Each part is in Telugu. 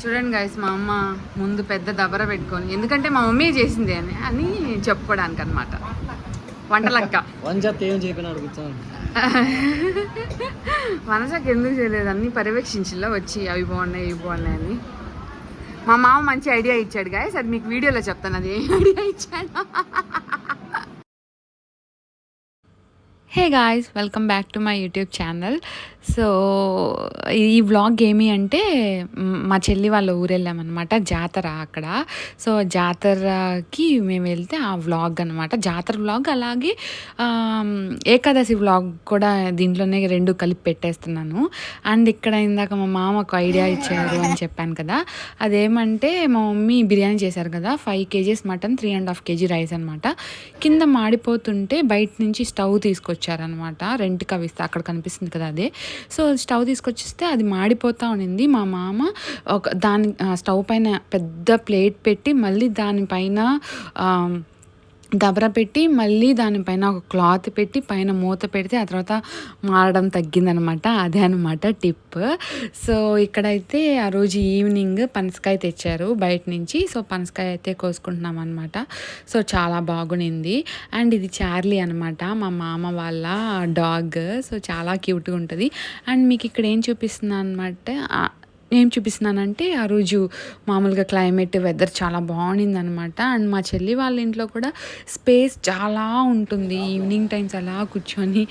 చూడండి గైస్ మా అమ్మ ముందు పెద్ద దబర పెట్టుకొని ఎందుకంటే మా మమ్మీ చేసింది అని అని చెప్పుకోవడానికి అనమాట వంటలక్క మనసాకి ఎందుకు చేయలేదు? అన్ని పర్యవేక్షించిలా వచ్చి అవి బాగున్నాయి ఇవి బాగున్నాయి అని. మా మామ మంచి ఐడియా ఇచ్చాడు గాయస్ అది మీకు వీడియోలో చెప్తాను అది ఏం ఐడియా ఇచ్చాడు? Hey guys welcome back to my YouTube channel so ఈ వ్లాగ్ ఏమి అంటే మా చెల్లి వాళ్ళ ఊరు వెళ్ళామన్నమాట జాతర అక్కడ. సో జాతరకి మేము వెళ్తే ఆ వ్లాగ్ అనమాట జాతర వ్లాగ్ అలాగే ఏకాదశి వ్లాగ్ కూడా దీంట్లోనే రెండు కలిపి పెట్టేస్తున్నాను. అండ్ ఇక్కడ ఇందాక మా మామ ఒక ఐడియా ఇచ్చారు అని చెప్పాను కదా. అదేమంటే మా మమ్మీ బిర్యానీ చేశారు కదా five KGs mutton three and half KG rice అనమాట కింద మాడిపోతుంటే బయట నుంచి స్టవ్ తీసుకొచ్చి తీసుకొచ్చారనమాట రెంట్కి అవి ఇస్తే అక్కడ కనిపిస్తుంది కదా అదే. సో స్టవ్ తీసుకొచ్చిస్తే అది మాడిపోతూ ఉండింది. మా మామ ఒక దాని స్టవ్ పైన పెద్ద ప్లేట్ పెట్టి మళ్ళీ దానిపైన దబర పెట్టి మళ్ళీ దానిపైన ఒక క్లాత్ పెట్టి పైన మూత పెడితే ఆ తర్వాత మారడం తగ్గిందనమాట. అదే అనమాట టిప్. సో ఇక్కడైతే ఆ రోజు ఈవినింగ్ పనసకాయ తెచ్చారు బయట నుంచి. సో పనసకాయ అయితే కోసుకుంటున్నాం అనమాట. సో చాలా బాగునింది. అండ్ ఇది చార్లీ అనమాట. మా మామ వాళ్ళ డాగ్. సో చాలా క్యూట్గా ఉంటుంది. అండ్ మీకు ఇక్కడ ఏం చూపిస్తున్నా అనమాట? ఏం చూపిస్తున్నానంటే ఆ రోజు మామూలుగా క్లైమేట్ వెదర్ చాలా బాగుండింది అనమాట అండ్ మా చెల్లి వాళ్ళ ఇంట్లో కూడా స్పేస్ చాలా ఉంటుంది. ఈవినింగ్ టైమ్స్ అలా కూర్చొని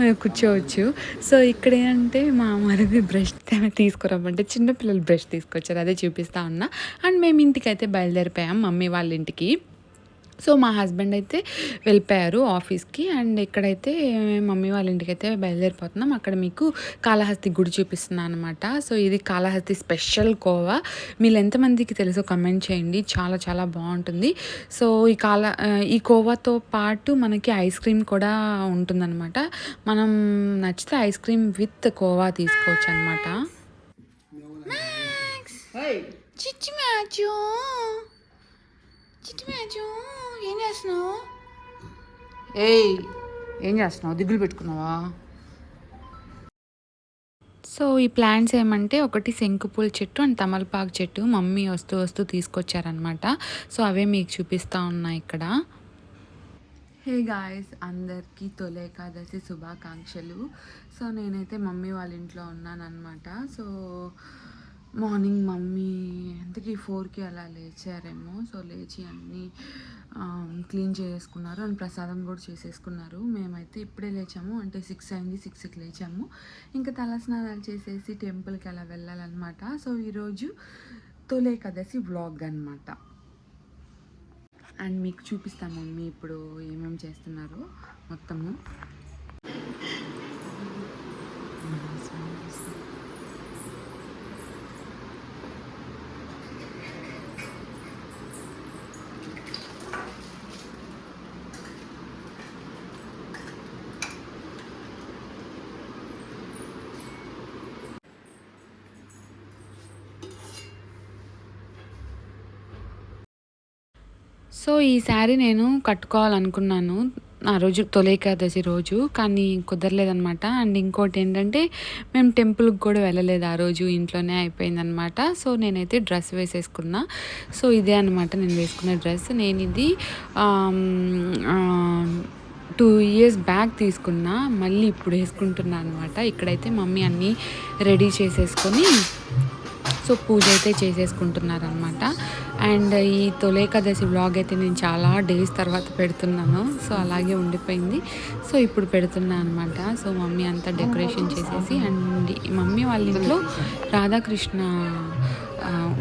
కూర్చోవచ్చు. సో ఇక్కడ ఏంటంటే మా మరిది బ్రష్ తీసుకురమ్మంటే చిన్నపిల్లలు బ్రష్ తీసుకొచ్చారు. అదే చూపిస్తా ఉన్నా. అండ్ మేము ఇంటికి అయితే బయలుదేరిపోయాం మమ్మీ వాళ్ళ ఇంటికి. సో మా హస్బెండ్ అయితే వెళ్ళిపోయారు ఆఫీస్కి అండ్ ఇక్కడైతే మమ్మీ వాళ్ళ ఇంటికి అయితే బయలుదేరిపోతున్నాం. అక్కడ మీకు కాళహస్తి గుడి చూపిస్తున్నాను అనమాట సో ఇది కాళహస్తి స్పెషల్ కోవా మీరు ఎంతమందికి తెలుసో కమెంట్ చేయండి. చాలా చాలా బాగుంటుంది. సో ఈ కాల ఈ కోవాతో పాటు మనకి ఐస్ క్రీమ్ కూడా ఉంటుందన్నమాట. మనం నచ్చితే ఐస్ క్రీమ్ విత్ కోవా తీసుకోవచ్చు అనమాట చిచ్చి మ్యాచు! చిట్టి మ్యాచు! ఏం చేస్తున్నావు? ఏయ్ ఏం చేస్తున్నావు? దిగులు పెట్టుకున్నావా? సో ఈ ప్లాంట్స్ ఏమంటే ఒకటి శంకుపూల చెట్టు అండ్ తమలపాకు చెట్టు మమ్మీ వస్తూ వస్తూ తీసుకొచ్చారనమాట సో అవే మీకు చూపిస్తా ఉన్నా ఇక్కడ. హే గాయస్ అందరికీ తొలి ఏకాదశి శుభాకాంక్షలు. సో నేనైతే మమ్మీ వాళ్ళ ఇంట్లో ఉన్నానన్నమాట. సో మార్నింగ్ మమ్మీ త్రీ ఫోర్కి అలా లేచారేమో. సో లేచి అన్నీ క్లీన్ చేసుకున్నారు. అండ్ ప్రసాదం కూడా చేసేసుకున్నారు. మేమైతే ఇప్పుడే లేచాము. అంటే సిక్స్ అయింది సిక్స్కి లేచాము. ఇంకా తలస్నానాలు చేసేసి టెంపుల్కి అలా వెళ్ళాలన్నమాట. సో ఈరోజు తొలి ఏకాదశి వ్లాగ్ అనమాట అండ్ మీకు చూపిస్తాము మమ్మీ ఇప్పుడు ఏమేమి చేస్తున్నారో మొత్తము. సో ఈ శారీ నేను కట్టుకోవాలనుకున్నాను. ఆ రోజు తొలేకాదశి రోజు కానీ కుదరలేదనమాట అండ్ ఇంకోటి ఏంటంటే మేము టెంపుల్కి కూడా వెళ్ళలేదు ఆ రోజు. ఇంట్లోనే అయిపోయిందనమాట సో నేనైతే డ్రెస్ వేసేసుకున్నా. సో ఇదే అనమాట నేను వేసుకున్న డ్రెస్. నేను ఇది టూ ఇయర్స్ బ్యాక్ తీసుకున్నా. మళ్ళీ ఇప్పుడు వేసుకుంటున్నా అనమాట ఇక్కడైతే మమ్మీ అన్నీ రెడీ చేసేసుకొని సో పూజ అయితే చేసేసుకుంటున్నారనమాట అండ్ ఈ తొలేకాదశి వ్లాగ్ అయితే నేను చాలా డేస్ తర్వాత పెడుతున్నాను. సో అలాగే ఉండిపోయింది. సో ఇప్పుడు పెడుతున్నా అనమాట సో మమ్మీ అంతా డెకరేషన్ చేసేసి అండ్ మమ్మీ వాళ్ళ ఇంట్లో రాధాకృష్ణ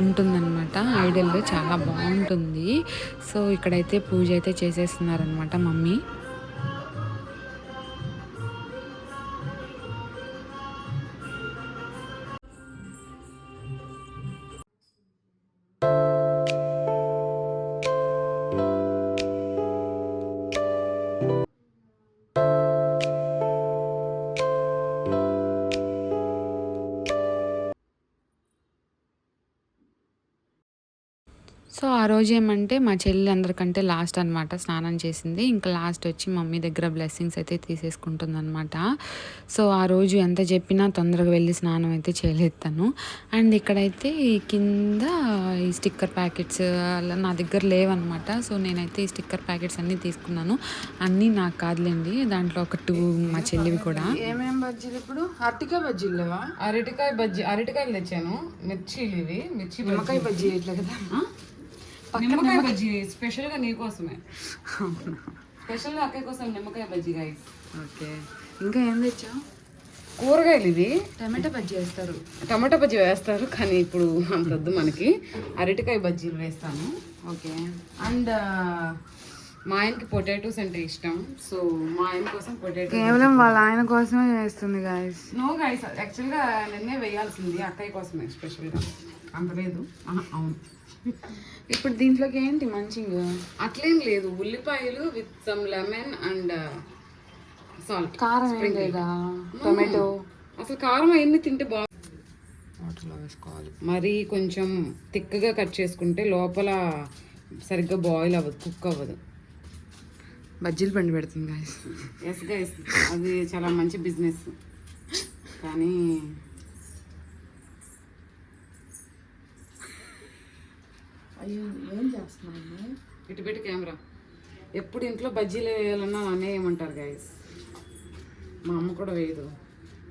ఉంటుందన్నమాట. ఐడల్ చాలా బాగుంటుంది. సో ఇక్కడైతే పూజ అయితే చేసేస్తున్నారనమాట మమ్మీ. సో ఆ రోజు ఏమంటే మా చెల్లి అందరికంటే లాస్ట్ అనమాట స్నానం చేసింది. ఇంకా లాస్ట్ వచ్చి మమ్మీ దగ్గర బ్లెస్సింగ్స్ అయితే తీసేసుకుంటుంది అనమాట సో ఆ రోజు ఎంత చెప్పినా తొందరగా వెళ్ళి స్నానం అయితే చేయలేదు తను. అండ్ ఇక్కడైతే ఈ కింద ఈ స్టిక్కర్ ప్యాకెట్స్ అలా నా దగ్గర లేవన్నమాట. సో నేనైతే ఈ స్టిక్కర్ ప్యాకెట్స్ అన్నీ తీసుకున్నాను. అన్నీ నాకు కాదులేండి. దాంట్లో ఒక టూ మా చెల్లివి కూడా. ఏమేం బజ్జీలు ఇప్పుడు? అరటికాయ బజ్జీలు లేవా అరటికాయ బజ్జీ అరటికాయలు తెచ్చాను. మిర్చీలు ఇవి. మిర్చి నిమ్మకాయ బజ్జీ. ఇట్లా కదా. నిమ్మకాయ బజ్జీ స్పెషల్గా నీకోసమే స్పెషల్గా కోసం నిమ్మకాయ బజ్జీ గైస్ ఓకే. ఇంకా ఏం తెచ్చావు? కూరగాయలు ఇవి. టమాటా బజ్జీ వేస్తారు. టమాటా బజ్జీ వేస్తారు కానీ ఇప్పుడు అంత వద్దు మనకి. అరటికాయ బజ్జీలు వేస్తాను. ఓకే. అండ్ మా ఆయనకి పొటాటోస్ అంటే ఇష్టం. సో మా ఆయన కోసం పొటాటో కేవలం వాళ్ళ ఆయన కోసమే చేస్తుంది గాయస్ నో గైస్ యాక్చువల్గా నిన్నే వేయాల్సింది అక్కయ్య కోసమే స్పెషల్గా అంత లేదు. అవును. ఇప్పుడు దీంట్లోకి ఏంటి మంచిగా? అట్లేం లేదు. ఉల్లిపాయలు with some lemon and salt కారం ఏం లేదా? టొమాటో అసలు కారం అవన్నీ తింటే బాగా వాటర్లో వేసుకోవాలి. మరి కొంచెం తిక్కగా కట్ చేసుకుంటే లోపల సరిగ్గా బాయిల్ అవ్వదు కుక్ అవ్వదు. బజ్జీలు పండి పెడుతుంది గాయస్ ఎస్ గైస్ అది చాలా మంచి బిజినెస్ కానీ అయ్యో ఏం ఇటు పెట్టి కెమెరా. ఎప్పుడు ఇంట్లో బజ్జీలు వేయాలన్నా అనే ఏమంటారు గైస్ మా అమ్మ కూడా వేయదు.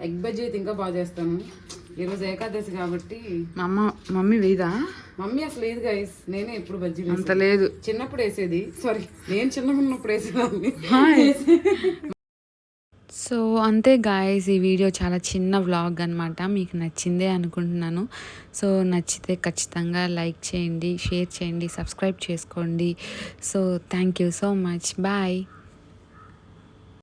ఎగ్ బజ్జీ అయితే ఇంకా బాగా చేస్తాను. ఈరోజు ఏకాదశి కాబట్టి మా అమ్మ మమ్మీ వేదా మమ్మీ అసలు లేదు గైస్ నేనే ఎప్పుడు బజ్జీలు అంత. లేదు. చిన్నప్పుడు వేసేది. సారీ నేను చిన్నగా ఉన్నప్పుడు వేసేదాన్ని. సో అంతే గాయస్ ఈ వీడియో చాలా చిన్న వ్లాగ్ అనమాట మీకు నచ్చిందే అనుకుంటున్నాను. సో నచ్చితే ఖచ్చితంగా లైక్ చేయండి షేర్ చేయండి సబ్స్క్రైబ్ చేసుకోండి. So thank you so much bye